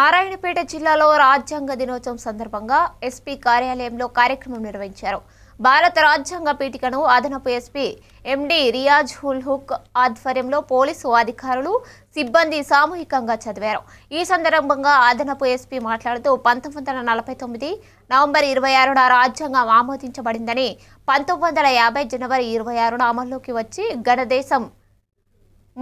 నారాయణపేట జిల్లాలో రాజ్యాంగ దినోత్సవం సందర్భంగా ఎస్పీ కార్యాలయంలో కార్యక్రమం నిర్వహించారు. భారత రాజ్యాంగ పీఠికను అదనపు ఎస్పీ ఎండి రియాజ్ హుల్ హుక్ ఆధ్వర్యంలో పోలీసు అధికారులు సిబ్బంది సామూహికంగా చదివారు. ఈ సందర్భంగా అదనపు ఎస్పీ మాట్లాడుతూ పంతొమ్మిది వందల నలభై తొమ్మిది నవంబర్ ఇరవై ఆరున రాజ్యాంగం ఆమోదించబడిందని పంతొమ్మిది వందల యాభై జనవరి ఇరవై ఆరున అమల్లోకి వచ్చి గణదేశం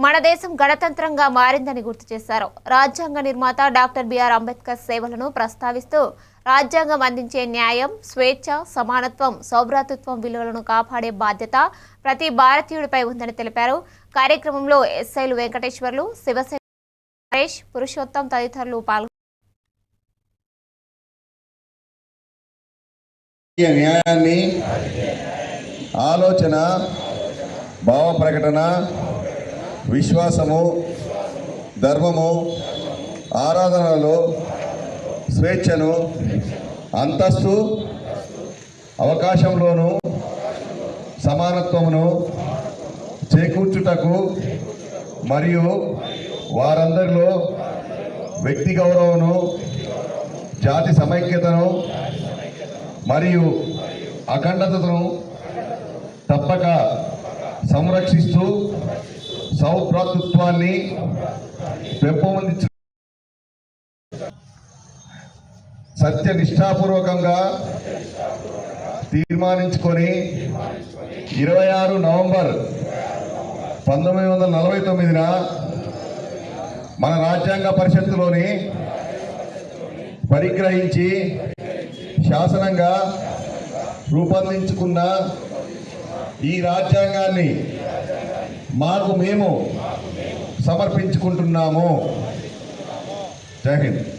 మన దేశం గణతంత్రంగా మారిందని గుర్తు చేశారు. రాజ్యాంగ నిర్మాత డాక్టర్ బిఆర్ అంబేద్కర్ సేవలను ప్రస్తావిస్తూ రాజ్యాంగం అందించే న్యాయం స్వేచ్ఛ సమానత్వం సౌభ్రాతృత్వం విలువలను కాపాడే బాధ్యత ప్రతి భారతీయుడిపై ఉందని తెలిపారు. కార్యక్రమంలో ఎస్ఐలు వెంకటేశ్వర్లు శివసేన నరేష్ పురుషోత్తం తదితరులు పాల్గొన్నారు. న్యాయాన్ని ఆలోచన భావ ప్రకటన విశ్వాసము ధర్మము ఆరాధనలో స్వేచ్ఛను అంతస్తు అవకాశంలోను సమానత్వమును చేకూర్చుటకు మరియు వారందరిలో వ్యక్తి గౌరవను జాతి సమైక్యతను మరియు అఖండతను తప్పక సంరక్షిస్తూ సౌభ్రాతృత్వాన్ని పెంపొందించు సత్య నిష్ఠాపూర్వకంగా తీర్మానించుకొని ఇరవై ఆరు నవంబర్ పంతొమ్మిది వందల నలభై తొమ్మిదిన మన రాజ్యాంగ పరిషత్తులోని పరిగ్రహించి శాసనంగా రూపొందించుకున్న ఈ రాజ్యాంగాన్ని మాకు మేము సమర్పించుకుంటున్నాము. జై హింద్.